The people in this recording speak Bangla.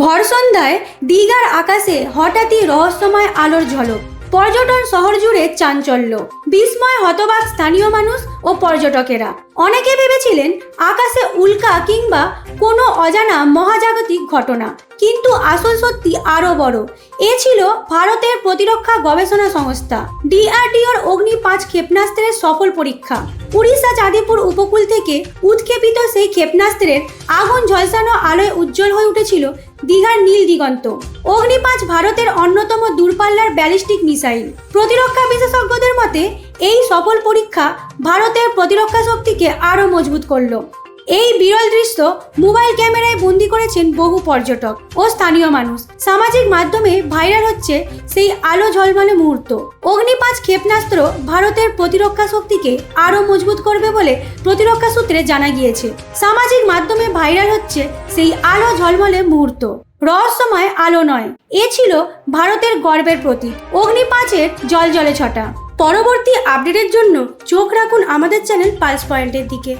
ভর সন্ধ্যায় দীঘার আকাশে হঠাৎই রহস্যময় আলোর ঝলক। পর্যটন শহর জুড়ে চাঞ্চল্য। বিস্ময় হতবাক স্থানীয় মানুষ ও পর্যটকেরা। অনেকে ভেবেছিলেন, আকাশে উল্কা কিংবা কোনো অজানা মহাজাগতিক ঘটনা। কিন্তু আসল সত্যি আরও বড়। এ ছিল ভারতের প্রতিরক্ষা গবেষণা সংস্থা। ডিআরডিওর অগ্নি পাঁচ ক্ষেপণাস্ত্রের সফল পরীক্ষা। উড়িষ্যা চাঁদিপুর উপকূল থেকে উৎক্ষেপিত সেই ক্ষেপণাস্ত্রের আগুন ঝলসানো আলোয় উজ্জ্বল হয়ে উঠেছিল দীঘার নীল দিগন্ত। অগ্নি পাঁচ ভারতের অন্যতম দূরপাল্লার ব্যালিস্টিক মিসাইল। প্রতিরক্ষা বিশেষজ্ঞদের মতে, এই সফল পরীক্ষা ভারতের প্রতিরক্ষা শক্তিকে আরও মজবুত করল। এই বিরল দৃশ্য মোবাইল ক্যামেরায় বন্দি করেছেন বহু পর্যটক ও স্থানীয় মানুষ। সামাজিক মাধ্যমে ভাইরাল হচ্ছে সেই আলো ঝলমলে মুহূর্ত। অগ্নিপাঁচ ক্ষেপণাস্ত্র ভারতের প্রতিরক্ষা শক্তিকে আরও মজবুত করবে বলে প্রতিরক্ষা সূত্রে জানা গিয়েছে। সামাজিক মাধ্যমে ভাইরাল হচ্ছে সেই আলো ঝলমলে মুহূর্ত। রহস্যময় আলো নয়, এ ছিল ভারতের গর্বের প্রতীক। অগ্নিপাঁচের জল জলে ছটা। পরবর্তী আপডেটের জন্য চোখ রাখুন আমাদের চ্যানেল পালস পয়েন্টের দিকে।